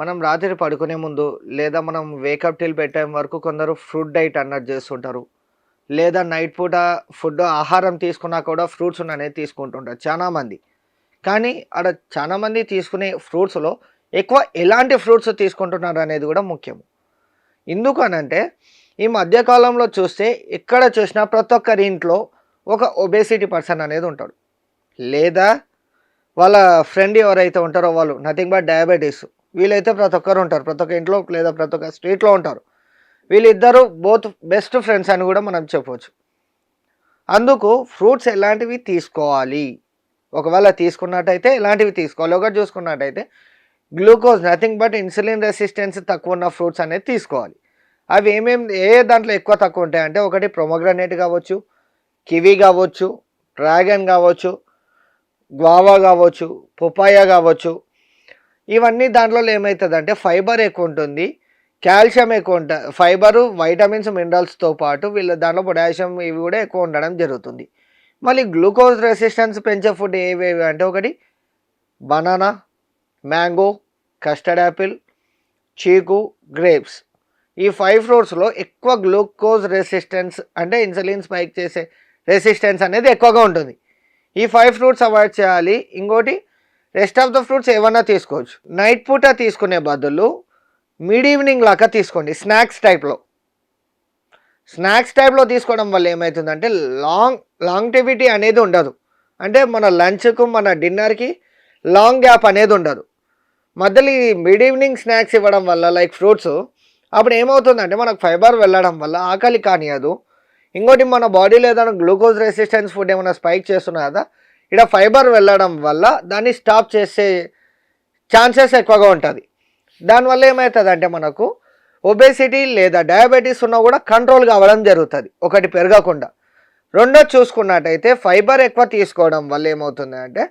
మనం రాత్రి పడుకునే ముందు లేదా మనం వేకప్ టిల్ పెట్టే వరకు కొందరు ఫ్రూట్ డైట్ అన్నట్టు చేస్తుంటారు. లేదా నైట్ పూట ఫుడ్ ఆహారం తీసుకున్నా కూడా ఫ్రూట్స్ అనేది తీసుకుంటుంటారు చాలామంది కానీ అక్కడ చాలామంది తీసుకునే ఫ్రూట్స్లో ఎక్కువ ఎలాంటి ఫ్రూట్స్ తీసుకుంటున్నారు అనేది కూడా ముఖ్యం. ఎందుకు అనంటే ఈ మధ్యకాలంలో చూస్తే ఎక్కడ చూసినా ప్రతి ఒక్కరి ఇంట్లో ఒక ఒబేసిటీ పర్సన్ అనేది ఉంటాడు. లేదా వాళ్ళ ఫ్రెండ్ ఎవరైతే ఉంటారో వాళ్ళు నథింగ్ బట్ డయాబెటీస్ వీళ్ళైతే ప్రతి ఒక్కరు ఉంటారు. ప్రతి ఒక్క ఇంట్లో లేదా ప్రతి ఒక్క స్ట్రీట్లో ఉంటారు. వీళ్ళిద్దరూ బోత్ బెస్ట్ ఫ్రెండ్స్ అని కూడా మనం చెప్పవచ్చు అందుకు ఫ్రూట్స్ ఎలాంటివి తీసుకోవాలి? ఒకవేళ తీసుకున్నట్టయితే ఎలాంటివి తీసుకోవాలి? ఒకటి చూసుకున్నట్టయితే glucose nothing but insulin resistance తక్కువ ఉన్న ఫ్రూట్స్ అనేది తీసుకోవాలి. అవి ఏమేమి ఏ దాంట్లో ఎక్కువ తక్కువ ఉంటాయి అంటే ఒకటి ప్రొమోగ్రనేట్ కావచ్చు కివీ కావచ్చు డ్రాగన్ కావచ్చు గ్వావా కావచ్చు పుపాయ కావచ్చు ఇవన్నీ దాంట్లో ఏమవుతుందంటే ఫైబర్ ఎక్కువ ఉంటుంది. కాల్షియం ఎక్కువ ఉంటుంది ఫైబరు వైటమిన్స్ మినరల్స్తో పాటు వీళ్ళ దాంట్లో పొటాషియం ఇవి కూడా ఎక్కువ ఉండడం జరుగుతుంది. మళ్ళీ గ్లూకోజ్ రెసిస్టెన్స్ పెంచే ఫుడ్ ఏవేవి అంటే ఒకటి banana mango custard apple chikoo grapes. ఈ ఫైవ్ ఫ్రూట్స్లో ఎక్కువ గ్లూకోజ్ రెసిస్టెన్స్ అంటే ఇన్సులిన్ స్పైక్ చేసే రెసిస్టెన్స్ అనేది ఎక్కువగా ఉంటుంది. ఈ ఫైవ్ ఫ్రూట్స్ అవాయిడ్ చేయాలి. ఇంకోటి రెస్ట్ ఆఫ్ ద ఫ్రూట్స్ ఏమన్నా తీసుకోవచ్చు. నైట్ పూట తీసుకునే బదులు మిడ్ ఈవినింగ్ లాగా తీసుకోండి. స్నాక్స్ టైప్లో స్నాక్స్ టైప్లో తీసుకోవడం వల్ల ఏమవుతుందంటే లాంగ్ లాంగ్టివిటీ అనేది ఉండదు. అంటే మన లంచ్కు మన డిన్నర్కి లాంగ్ గ్యాప్ అనేది ఉండదు. మధ్యలో ఈ మిడ్ ఈవినింగ్ స్నాక్స్ ఇవ్వడం వల్ల లైక్ ఫ్రూట్స్ అప్పుడు ఏమవుతుందంటే మనకు ఫైబర్ వెళ్ళడం వల్ల ఆకలి కానియదు ఇంకోటి మన బాడీలో ఏదైనా గ్లూకోజ్ రెసిస్టెన్స్ ఫుడ్ ఏమైనా స్పైక్ చేస్తున్నా కదా ఇక్కడ ఫైబర్ వెళ్ళడం వల్ల దాన్ని స్టాప్ చేసే ఛాన్సెస్ ఎక్కువగా ఉంటుంది. దానివల్ల ఏమవుతుంది అంటే మనకు ఒబేసిటీ లేదా డయాబెటీస్ ఉన్నా కూడా కంట్రోల్ కావడం జరుగుతుంది. ఒకటి పెరగకుండా. రెండో చూసుకున్నట్టయితే ఫైబర్ ఎక్కువ తీసుకోవడం వల్ల ఏమవుతుంది అంటే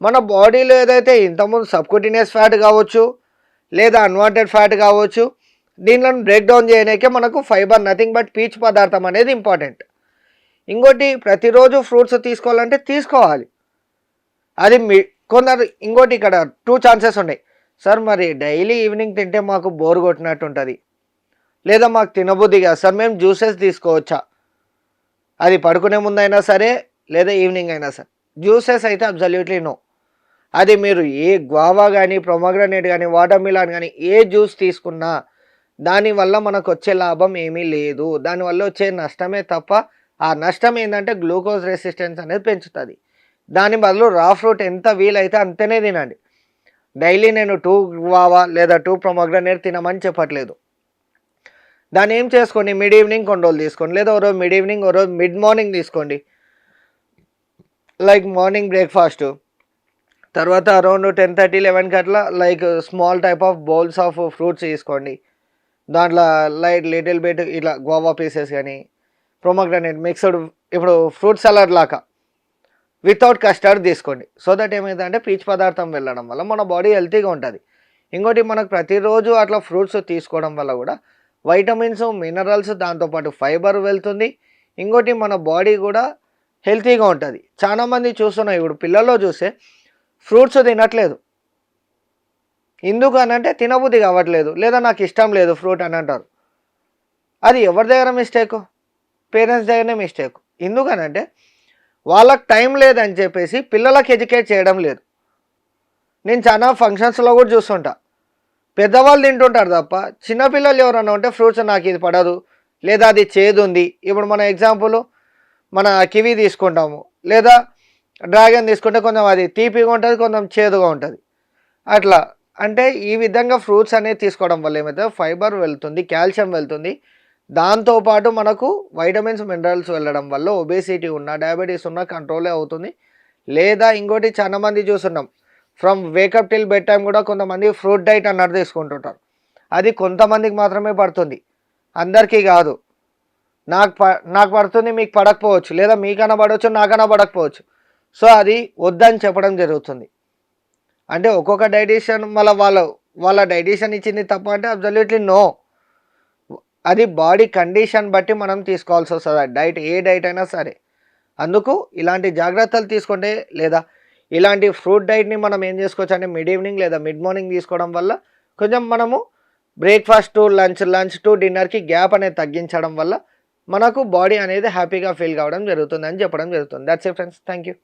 మన బాడీలో ఏదైతే ఇంతకుముందు సబ్కుటినియస్ ఫ్యాట్ కావచ్చు లేదా అన్వాంటెడ్ ఫ్యాట్ కావచ్చు దీనిలో బ్రేక్ డౌన్ చేయడానికే మనకు ఫైబర్ నథింగ్ బట్ పీచ్ పదార్థం అనేది ఇంపార్టెంట్. ఇంకోటి ప్రతిరోజు ఫ్రూట్స్ తీసుకోవాలంటే తీసుకోవాలి. అది మీ కొందరు ఇంకోటి ఇక్కడ టూ ఛాన్సెస్ ఉన్నాయి. సార్ మరి డైలీ ఈవినింగ్ తింటే మాకు బోర్ కొట్టినట్టు ఉంటుంది. లేదా మాకు తినబుద్ధి కాదు. సార్ మేము జ్యూసెస్ తీసుకోవచ్చా? అది పడుకునే ముందైనా సరే లేదా ఈవినింగ్ అయినా సరే. జ్యూసెస్ అయితే అబ్జల్యూట్లీ నో. అది మీరు ఏ గ్వావా కానీ ప్రొమగ్రనేట్ కానీ వాటర్ మిలాన్ కానీ ఏ జ్యూస్ తీసుకున్నా దానివల్ల మనకు వచ్చే లాభం ఏమీ లేదు. దానివల్ల వచ్చే నష్టమే తప్ప ఆ నష్టం ఏంటంటే గ్లూకోజ్ రెసిస్టెన్స్ అనేది పెంచుతుంది. దాని బదులు రా ఫ్రూట్ ఎంత వీలైతే అంతనే తినండి. డైలీ నేను టూ వావా లేదా టూ ప్రొమోగ్రనేట్ తినమని చెప్పట్లేదు. దాన్ని ఏం చేసుకోండి? మిడ్ ఈవినింగ్ కొన్ని రోజులు తీసుకోండి. లేదా ఓరో రోజు మిడ్ ఈవినింగ్ ఓరో రోజు మిడ్ మార్నింగ్ తీసుకోండి. లైక్ మార్నింగ్ బ్రేక్ఫాస్ట్ తర్వాత అరౌండ్ టెన్ థర్టీ లెవెన్కి అట్లా like small type of bowls of fruits తీసుకోండి. దాంట్లో లైట్ లిటిల్ బిట్ ఇట్లా గోవా పీసెస్ కానీ ప్రొమోగ్రనేట్ మిక్స్డ్ ఇప్పుడు ఫ్రూట్ సలాడ్ లాగా. వితౌట్ కస్టర్డ్ తీసుకోండి. సో దట్ ఏమైందంటే పీచ్ పదార్థం వెళ్ళడం వల్ల మన బాడీ హెల్తీగా ఉంటుంది. ఇంకోటి మనకు ప్రతిరోజు అట్లా ఫ్రూట్స్ తీసుకోవడం వల్ల కూడా వైటమిన్స్ మినరల్స్ దాంతోపాటు ఫైబర్ వెళ్తుంది. ఇంకోటి మన బాడీ కూడా హెల్తీగా ఉంటుంది. చాలామంది చూస్తున్నాం ఇప్పుడు పిల్లల్లో చూస్తే ఫ్రూట్స్ తినట్లేదు. ఎందుకు అని అంటే తినబుద్ధి కావట్లేదు. లేదా నాకు ఇష్టం లేదు ఫ్రూట్ అని అంటారు. అది ఎవరి దగ్గర మిస్టేక్ పేరెంట్స్ దగ్గరనే మిస్టేక్ ఎందుకనంటే వాళ్ళకి టైం లేదని చెప్పేసి పిల్లలకు ఎడ్యుకేట్ చేయడం లేదు. నేను చాలా ఫంక్షన్స్లో కూడా చూస్తుంటా. పెద్దవాళ్ళు తింటుంటారు తప్ప చిన్నపిల్లలు ఎవరన్నా ఉంటే ఫ్రూట్స్ నాకు ఇది పడదు లేదా అది చేదు ఉంది. ఇప్పుడు మన ఎగ్జాంపుల్ మన కివీ తీసుకుంటాము లేదా డ్రాగన్ తీసుకుంటే కొంచెం అది తీపిగా ఉంటుంది కొంచెం చేదుగా ఉంటుంది. అట్లా. అంటే ఈ విధంగా ఫ్రూట్స్ అనేది తీసుకోవడం వల్ల ఏమైతే ఫైబర్ వెళ్తుంది కాల్షియం వెళ్తుంది దాంతోపాటు మనకు వైటమిన్స్ మినరల్స్ వెళ్ళడం వల్ల ఒబేసిటీ ఉన్న డయాబెటీస్ ఉన్న కంట్రోలే అవుతుంది. లేదా ఇంకోటి చాలా మంది చూస్తున్నాం. From wake up till bed time కూడా కొంతమంది ఫ్రూట్ డైట్ అన్నట్టు తీసుకుంటుంటారు. అది కొంతమందికి మాత్రమే పడుతుంది. అందరికీ కాదు. నాకు ప నాకు పడుతుంది మీకు పడకపోవచ్చు. లేదా మీకన్నా పడవచ్చు నాకన్నా పడకపోవచ్చు సో అది వద్దని చెప్పడం జరుగుతుంది. అంటే ఒక్కొక్క డైటీషియన్ మళ్ళీ వాళ్ళ వాళ్ళ డైటీషియన్ ఇచ్చింది తప్ప అంటే అబ్జల్యూట్లీ నో అది బాడీ కండిషన్ బట్టి మనం తీసుకోవాల్సి వస్తుంది. డైట్ ఏ డైట్ అయినా సరే. అందుకు ఇలాంటి జాగ్రత్తలు తీసుకుంటే లేదా ఇలాంటి ఫ్రూట్ డైట్ని మనం ఏం చేసుకోవచ్చు అంటే మిడ్ ఈవినింగ్ లేదా మిడ్ మార్నింగ్ తీసుకోవడం వల్ల కొంచెం మనము breakfast to lunch lunch to డిన్నర్కి గ్యాప్ అనేది తగ్గించడం వల్ల మనకు బాడీ అనేది హ్యాపీగా ఫీల్ కావడం జరుగుతుంది అని చెప్పడం జరుగుతుంది. That's a friends thank you